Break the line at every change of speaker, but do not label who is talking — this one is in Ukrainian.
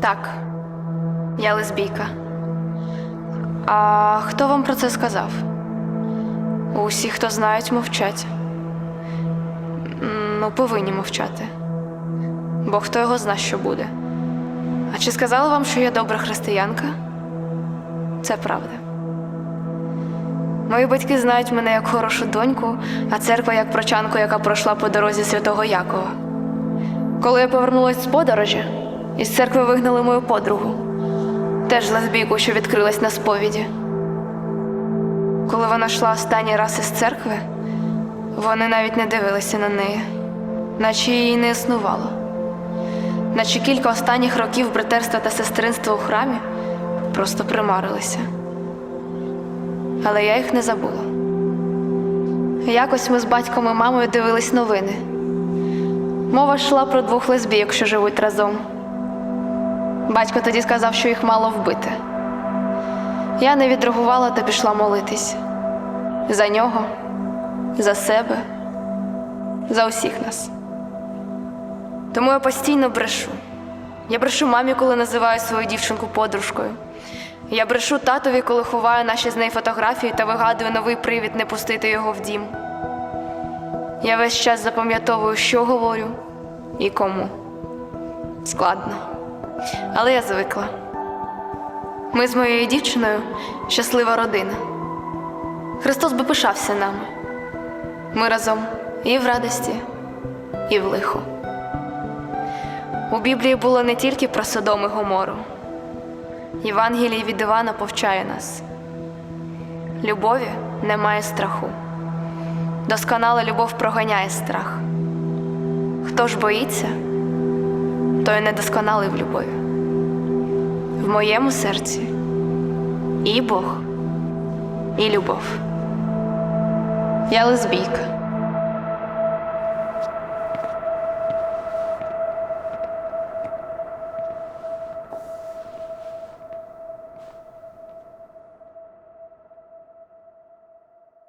Так, я лесбійка. А хто вам про це сказав? Усі, хто знають, мовчать. Ну, повинні мовчати. Бо хто його зна, що буде. А чи сказала вам, що я добра християнка? Це правда. Мої батьки знають мене як хорошу доньку, а церква як прочанку, яка пройшла по дорозі святого Якова. Коли я повернулась з подорожі, із церкви вигнали мою подругу, теж лесбійку, що відкрилась на сповіді. Коли вона йшла останній раз із церкви, вони навіть не дивилися на неї, наче її не існувало. Наче кілька останніх років братерства та сестринства у храмі просто примарилися. Але я їх не забула. Якось ми з батьком і мамою дивились новини. Мова йшла про двох лесбійок, що живуть разом. Батько тоді сказав, що їх мало вбити. Я не відреагувала та пішла молитись за нього, за себе, за усіх нас. Тому я постійно брешу. Я брешу мамі, коли називаю свою дівчинку подружкою. Я брешу татові, коли ховаю наші з нею фотографії та вигадую новий привід не пустити його в дім. Я весь час запам'ятовую, що говорю і кому. Складно. Але я звикла. Ми з моєю дівчиною щаслива родина. Христос би пишався нами. Ми разом і в радості, і в лиху. У Біблії було не тільки про Содом і Гомору. Євангелій від Івана повчає нас. Любові немає страху. Досконала любов проганяє страх. Хто ж боїться, той недосконалий в любові. В моєму серці і Бог, і любов. Я лесбійка.